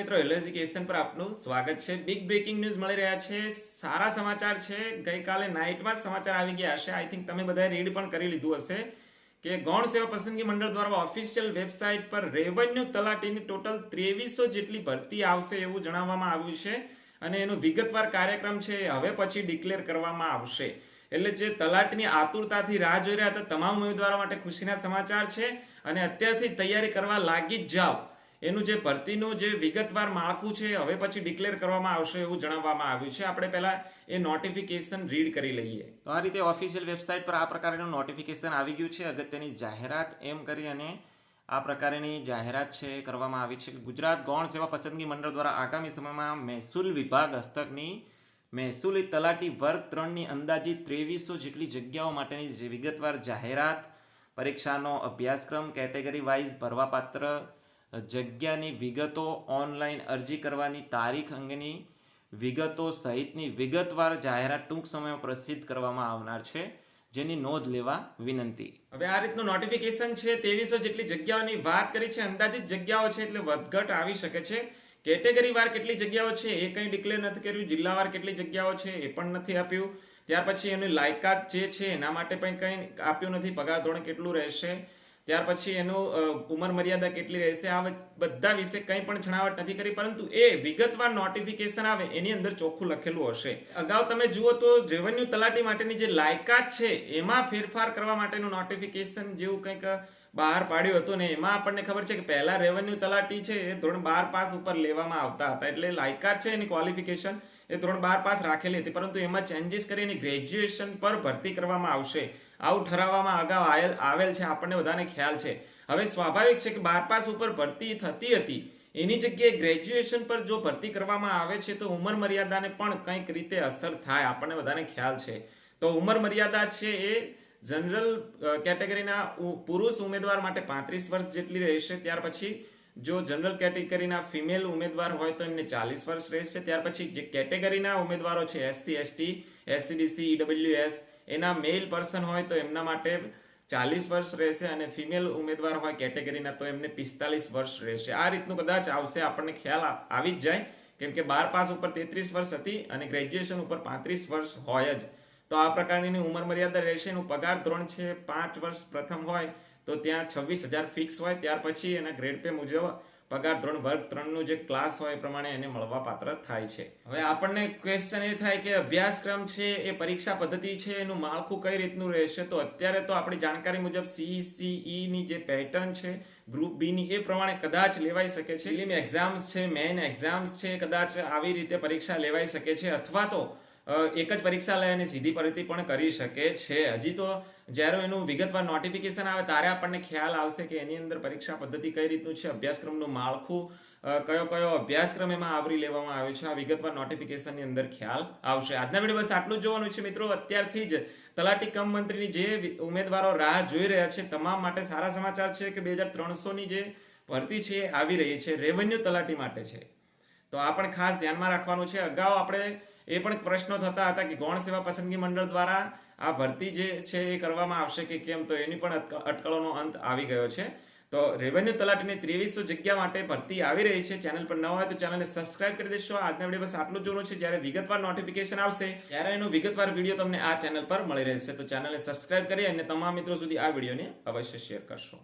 મિત્રો hello education પર આપનું સ્વાગત છે. બિગ બ્રેકિંગ ન્યૂઝ મળી રહ્યા છે. સારા સમાચાર છે. ગઈકાલે નાઇટમાં જ સમાચાર આવી ગયા હશે. આઈ થિંક તમે બધાએ રીડ પણ કરી લીધું હશે કે ગૌણ સેવા પસંદગી મંડળ દ્વારા ઓફિશિયલ વેબસાઇટ પર રેવન્યુ તલાટીની ટોટલ ત્રેવીસો જેટલી ભરતી આવશે એવું જણાવવામાં આવ્યું છે અને એનો વિગતવાર કાર્યક્રમ છે હવે પછી ડિક્લેર કરવામાં આવશે. એટલે જે તલાટીની આતુરતાથી રાહ જોઈ રહ્યા હતા તમામ ઉમેદવારો માટે ખુશીના સમાચાર છે અને અત્યારથી તૈયારી કરવા લાગી જ જાઓ. એનું જે ભરતીનું જે વિગતવાર માળખું છે, હવે પછી ડિક્લેર કરવામાં આવશે એવું જણાવવામાં આવ્યું છે. આપણે પહેલા એ નોટિફિકેશન રીડ કરી લઈએ. તો આ રીતે ઓફિશિયલ વેબસાઇટ પર આ પ્રકારનું નોટિફિકેશન આવી ગયું છે. અગત્યની જાહેરાત એમ કરી અને આ પ્રકારની જાહેરાત છે કરવામાં આવી છે. ગુજરાત ગૌણ સેવા પસંદગી મંડળ દ્વારા આગામી સમયમાં મહેસૂલ વિભાગ હસ્તકની મહેસૂલી તલાટી વર્ગ ત્રણની અંદાજિત ત્રેવીસો જેટલી જગ્યાઓ માટેની વિગતવાર જાહેરાત, પરીક્ષાનો અભ્યાસક્રમ, કેટેગરી વાઇઝ ભરવાપાત્ર જગ્યાની વિગતો ઓનલાઈન અરજી કરવાની તારીખ અંગેની વિગતો સહિતની વિગતવાર જાહેરાત ટૂંક સમયમાં પ્રસિદ્ધ કરવામાં આવનાર છે, જેની નોંધ લેવા વિનંતી. હવે આ રીતનું નોટિફિકેશન છે, ત્રેવીસો જેટલી જગ્યાઓની વાત કરી છે, અંદાજિત જગ્યાઓ છે એટલે વધઘટ આવી શકે છે. કેટેગરી વાર કેટલી જગ્યાઓ છે, એ કંઈ ડિક્લેર નથી કર્યું જિલ્લાવાર કેટલી જગ્યાઓ છે, એ પણ નથી આપ્યું. ત્યાર પછી એની લાયકાત જે છે, એના માટે પણ કંઈ આપ્યું નથી, પગાર ધોરણ કેટલું રહેશે ત્યાર પછી એનું ઉંમર મર્યાદા કેટલી રહેશે, આ બધા વિશે કંઈ પણ છણાવટ નથી કરી, પરંતુ એ વિગતવાર નોટિફિકેશન આવે, એની અંદર ચોખ્ખું લખેલું હશે. અગાઉ તમે જુઓ તો રેવન્યુ તલાટી માટેની જે લાયકાત છે, એમાં ફેરફાર કરવા માટેનું નોટિફિકેશન જેવું કંઈક બહાર પાડ્યું હતું ને, એમાં આપણને ખબર છે કે પહેલા રેવન્યુ તલાટી છે એ ધોરણ બાર પાસ ઉપર લેવામાં આવતા હતા, એટલે લાયકાત છે એની ક્વોલિફિકેશન એ ધોરણ બાર પાસ રાખેલી હતી, પરંતુ એમાં ચેન્જીસ કરીને ગ્રેજ્યુએશન પર ભરતી કરવામાં આવશે. આવું ઠરાવવામાં અગાઉ આવેલ છે, આપણને બધાને ખ્યાલ છે. હવે સ્વાભાવિક છે કે બાર પાસ ઉપર ભરતી થતી હતી. એની જગ્યાએ ગ્રેજ્યુએશન પર જો ભરતી કરવામાં આવે છે, તો ઉંમર મર્યાદાને પણ કંઈક રીતે અસર થાય, આપણને બધાને ખ્યાલ છે. તો ઉંમર મર્યાદા છે એ જનરલ કેટેગરીના પુરુષ ઉમેદવાર માટે પાંત્રીસ વર્ષ જેટલી રહેશે, ત્યાર પછી જો જનરલ કેટેગરીના ફિમેલ ઉમેદવાર હોય તો એમને ચાલીસ વર્ષ રહેશે. ત્યાર પછી જે કેટેગરીના ઉમેદવારો છે એસસી એસટી એસસીબીસી ઈડબ્લ્યુએસ એના મેલ પર્સન હોય તો એમના માટે ચાલીસ વર્ષ રહેશે અને ફિમેલ ઉમેદવાર હોય કેટેગરીના તો એમને પિસ્તાલીસ વર્ષ રહેશે. આ રીતનું કદાચ આવશે, આપણને ખ્યાલ આવી જ જાય. કેમ કે બાર પાસ ઉપર તેત્રીસ વર્ષ હતી અને ગ્રેજ્યુએશન ઉપર પાંત્રીસ વર્ષ હોય જ. તો આ પ્રકારની ઉંમર મર્યાદા રહેશે. એનું પગાર ધોરણ છે પાંચ વર્ષ પ્રથમ હોય. તો ત્યાં છવ્વીસ હજાર ફિક્સ હોય, ત્યાર પછી એના ગ્રેડ પે મુજબ પગાર ધોરણ, વર્ગ ત્રણનું જે ક્લાસ હોય એ પ્રમાણે એને મળવા પાત્ર થાય છે. હવે આપણને ક્વેશ્ચન એ થાય કે અભ્યાસક્રમ છે, એ પરીક્ષા પદ્ધતિ છે, એનું માળખું કઈ રીતનું રહેશે? તો અત્યારે તો આપણી જાણકારી મુજબ સીસીઈ ની જે પેટર્ન છે ગ્રુપ બી ની, એ પ્રમાણે કદાચ લેવાઈ શકે છે. ફિલ્મ એક્ઝામ્સ છે મેઇન એક્ઝામ્સ છે, કદાચ આવી રીતે પરીક્ષા લેવાઈ શકે છે, અથવા તો એક જ પરીક્ષા લઈ અને સીધી ભરતી પણ કરી શકે છે. હજી તો જ્યારે એનું વિગતવાર નોટિફિકેશન આવે ત્યારે આપણને ખ્યાલ આવશે કે એની અંદર પરીક્ષા પદ્ધતિ કઈ રીતનું છે, અભ્યાસક્રમનું માળખું કયો કયો અભ્યાસક્રમ એમાં આવરી લેવામાં આવ્યો છે, આ વિગતવાર નોટિફિકેશનની અંદર ખ્યાલ આવશે. આજના વીડિયો બસ આટલું જોવાનું છે મિત્રો. અત્યારથી જ તલાટી કમ મંત્રીની જે ઉમેદવારો રાહ જોઈ રહ્યા છે, તમામ માટે સારા સમાચાર છે કે બે હજાર ત્રણસોની જે ભરતી છે આવી રહી છે. રેવન્યુ તલાટી માટે છે. તો આ પણ ખાસ ધ્યાનમાં રાખવાનું છે. અગાઉ આપણે એ પણ પ્રશ્નો થતા હતા કે ગૌણ સેવા પસંદગી મંડળ દ્વારા આ ભરતી જે છે એ કરવામાં આવશે કે કેમ, તો એની પણ અટકળોનો અંત આવી ગયો છે. તો રેવન્યુ તલાટીની ત્રેવીસો જગ્યા માટે ભરતી આવી રહી છે. ચેનલ પર ન હોય તો ચેનલને સબસ્ક્રાઇબ કરી દેશો. આજના વીડિયો બસ આટલું જોવાનું છે. જ્યારે વિગતવાર નોટિફિકેશન આવશે, ત્યારે એનો વિગતવાર વીડિયો તમને આ ચેનલ પર મળી રહેશે. તો ચેનલને સબસ્ક્રાઇબ કરી અને તમામ મિત્રો સુધી આ વિડીયોને અવશ્ય શેર કરશો.